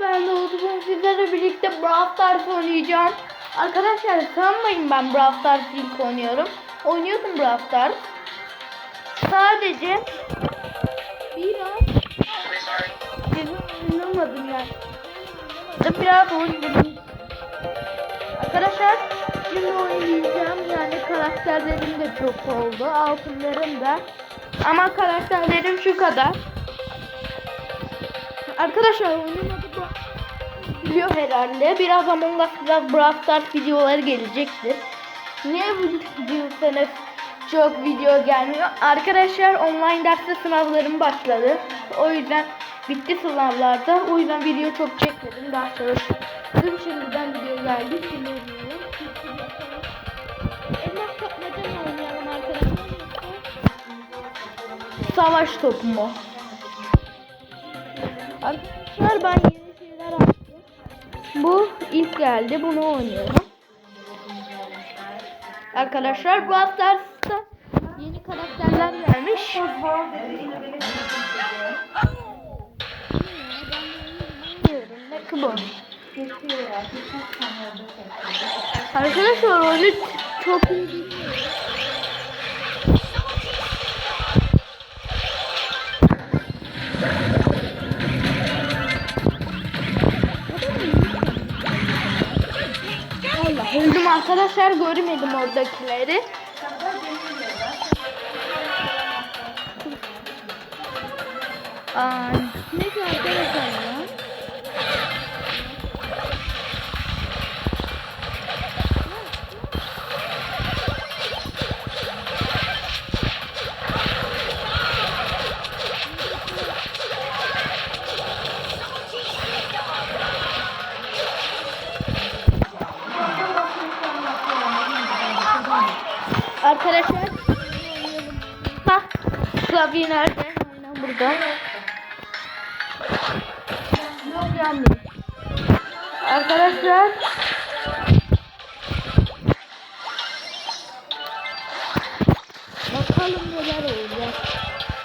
ben de bugün sizlerle birlikte Brawl Stars oynayacağım. Arkadaşlar sanmayın ben Brawl Stars ilk oynuyorum. Oynuyordum Brawl Stars. Sadece biraz Sizin oynamadım yani. Biraz oynadım. Arkadaşlar şimdi oynayacağım yani karakterlerim de çok oldu. Altınlarım da. Ama karakterlerim şu kadar. Arkadaşlar oyunun. Biliyor herhalde. Biraz Among Us, biraz Brawl Stars videoları gelecektir. Niye bu sene çok video gelmiyor? Arkadaşlar online derste sınavlarım başladı. O yüzden bitti sınavlarda. O yüzden video çok çekmedim. Daha çalıştım. Şimdiden video geldi. Şimdi? Savaş topu mu? Arkadaşlar ben yeni şeyler açtım. Bu ilk geldi. Bunu oynuyorum. Arkadaşlar bu Stars'ta yeni karakterler gelmiş. Bu? Arkadaşlar oyunu çok iyi değil. Allah öldüm arkadaşlar görmedim oradakileri. Aa, ne ki arkadaşlar ya? Arkadaşlar klavye nerede? Aynen burada. Yok yani. Arkadaşlar Bakalım neler olacak.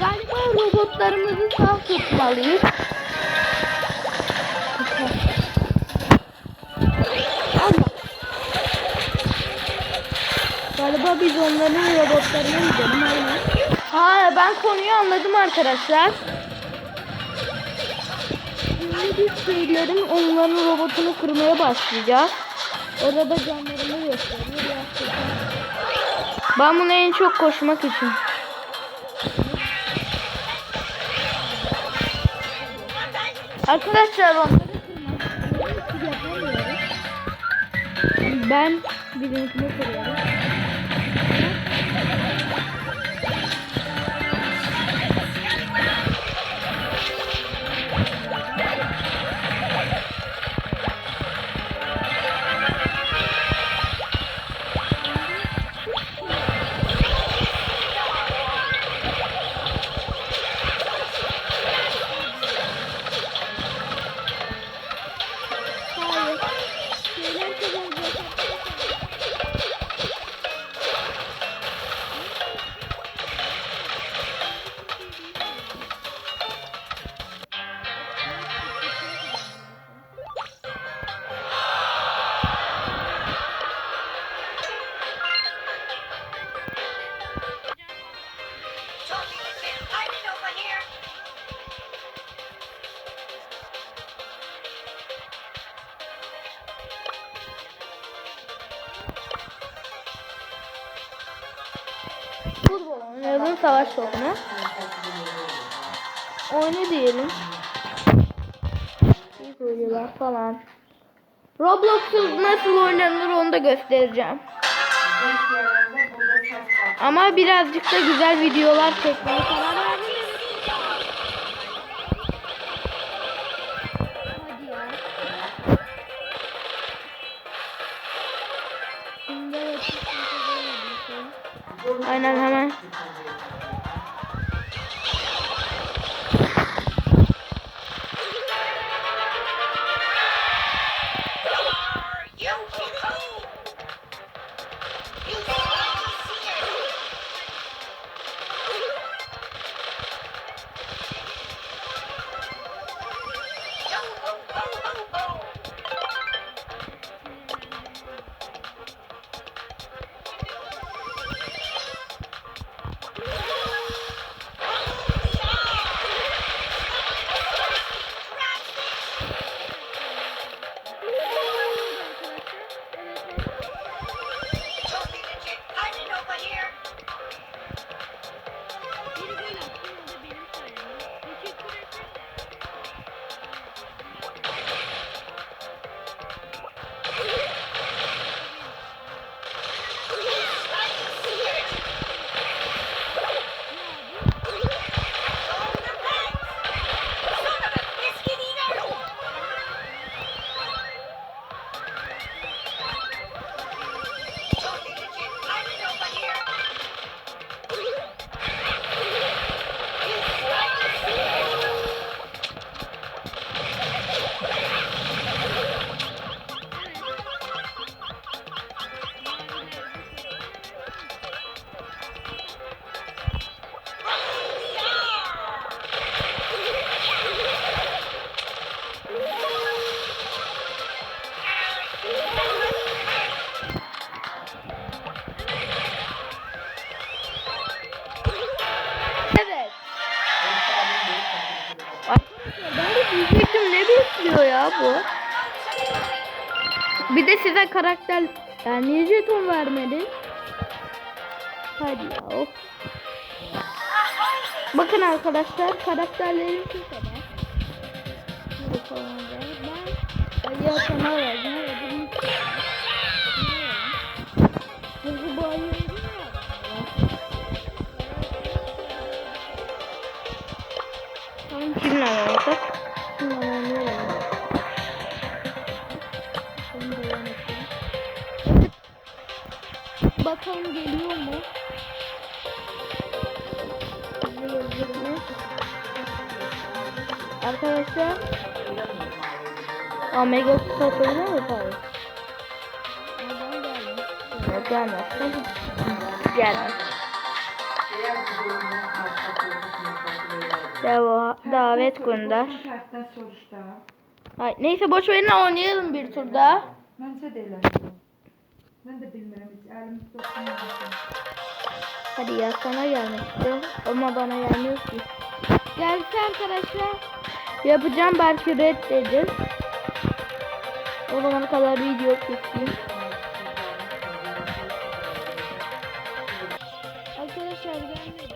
Galiba robotlarımızı sağ tutmalıyız. Allah. Galiba biz onların robotlarına gidelim aynen. Ha ben konuyu anladım arkadaşlar. Şimdi biz şeylerin onların robotunu kırmaya başlayacağız. Orada canlarını gösteriyor. Ben bunu en çok koşmak için. Arkadaşlar onları kırmak yapamıyorum. Ben bizimkini kırıyorum. Savaş topunu. Oyna diyelim. İlk falan. Roblox'u nasıl oynanır onu da göstereceğim. Ama birazcık da güzel videolar çekmeye karar karakter yani niye jeton vermedin? Hadi ya. of. Bakın arkadaşlar karakterlerim şu kadar. Falan var. Ben ayı atana verdim. Bakalım geliyor mu? Arkadaşlar Omega mu tabii? Neden gelmez? Evet, gelmez. Gelmez. Deva, davet gönder. Ay, neyse boş verin oynayalım bir tur daha. Də elədir. Mən də bilmirəm heç əlim toxunmamışım. Hadi ya sana gelmişti ama bana gelmiyor ki. Gelse arkadaşlar yapacağım belki reddedir. O zamana kadar video çekeyim. Arkadaşlar gelmedi.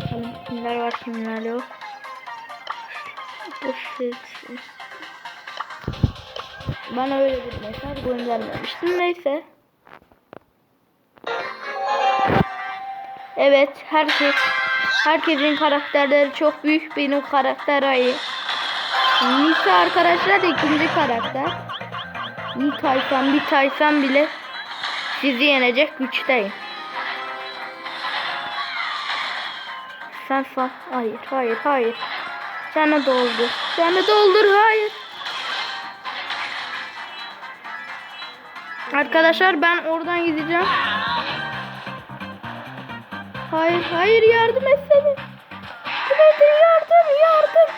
Bakalım kimler var kimler yok. Bu sesi. Bana öyle bir mesaj göndermemiştim. Neyse. Evet, herkes herkesin karakterleri çok büyük. Benim karakter ayı. Nisa arkadaşlar da ikinci karakter. Bir taysam bir taysam bile sizi yenecek güçteyim. Sen sal. Hayır, hayır, hayır. Canı doldur. Canı doldur, hayır. Arkadaşlar ben oradan gideceğim. Hayır hayır yardım etsene. Yardım yardım yardım.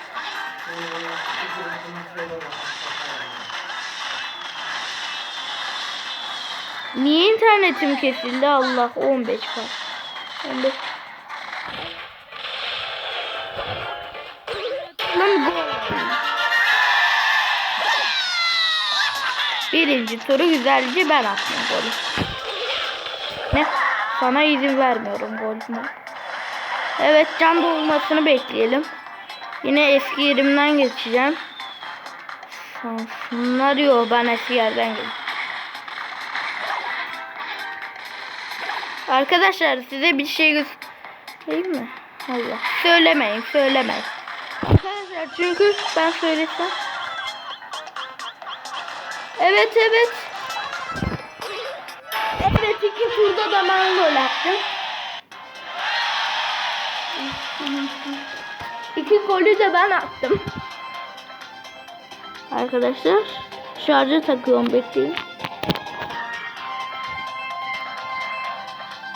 Niye internetim kesildi Allah 15 var. 15. Lan gol. Birinci turu güzelce ben attım golü. Ne? Sana izin vermiyorum golüme. Evet can dolmasını bekleyelim. Yine eski yerimden geçeceğim. Sansınlar yok ben eski yerden geleceğim. Arkadaşlar size bir şey göstereyim mi? Allah. Söylemeyin söylemeyin. Arkadaşlar çünkü ben söylesem. Evet evet. Evet iki turda da ben gol attım. İki golü de ben attım. Arkadaşlar şarja takıyorum bekleyin.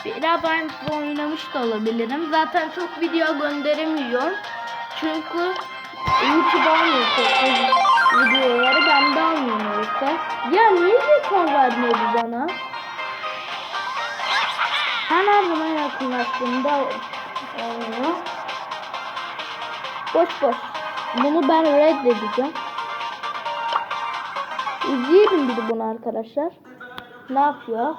Bir biraz aynısını oynamış da olabilirim. Zaten çok video gönderemiyorum. Çünkü YouTube almıyor çok videoları. Ben de almıyorum öyleyse. Ya niye reklam vermiyordu bana? Ben her zaman yakınlaştığımda oynuyor. Boş boş. Bunu ben reddedeceğim. İzleyelim bir de bunu arkadaşlar. Ne yapıyor?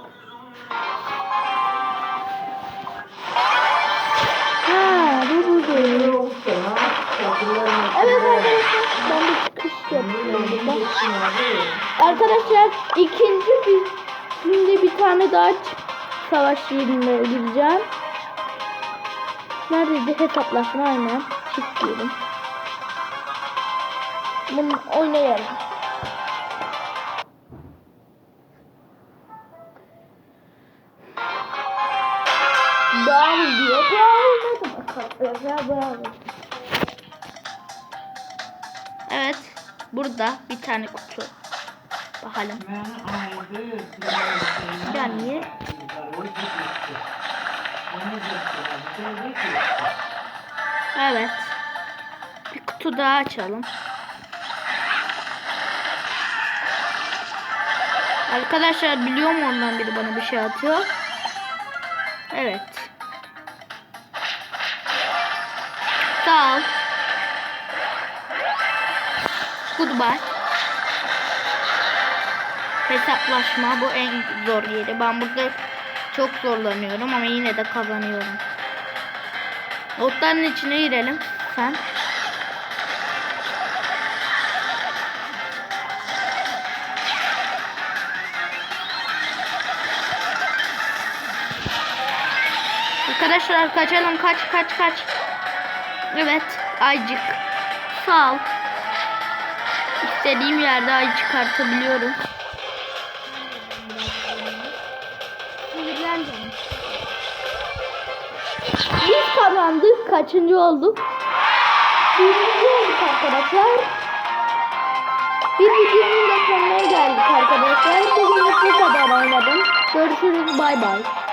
Evet arkadaşlar ben de çıkış yapıyorum burada. Arkadaşlar ikinci bir şimdi bir tane daha savaş yerine gireceğim. Neredeydi hesaplaşma aynen. Çift diyelim. Bunu oynayalım. Bravo diyor. Bravo arkadaşlar? Bravo. Evet. Burada bir tane kutu. Bakalım. Yani evet. Bir kutu daha açalım. Arkadaşlar biliyor mu ondan biri bana bir şey atıyor? Evet. Sağ ol. Goodbye. Hesaplaşma bu en zor yeri. Ben burada çok zorlanıyorum ama yine de kazanıyorum. Otların içine girelim. Sen. Arkadaşlar kaçalım kaç kaç kaç. Evet aycık. Sağ ol. İstediğim yerde ay çıkartabiliyorum. Biz kazandık. Kaçıncı olduk? Birinci olduk arkadaşlar. Bir videonun da sonuna geldik arkadaşlar. Bugün bu kadar oynadım. Görüşürüz. Bay bay.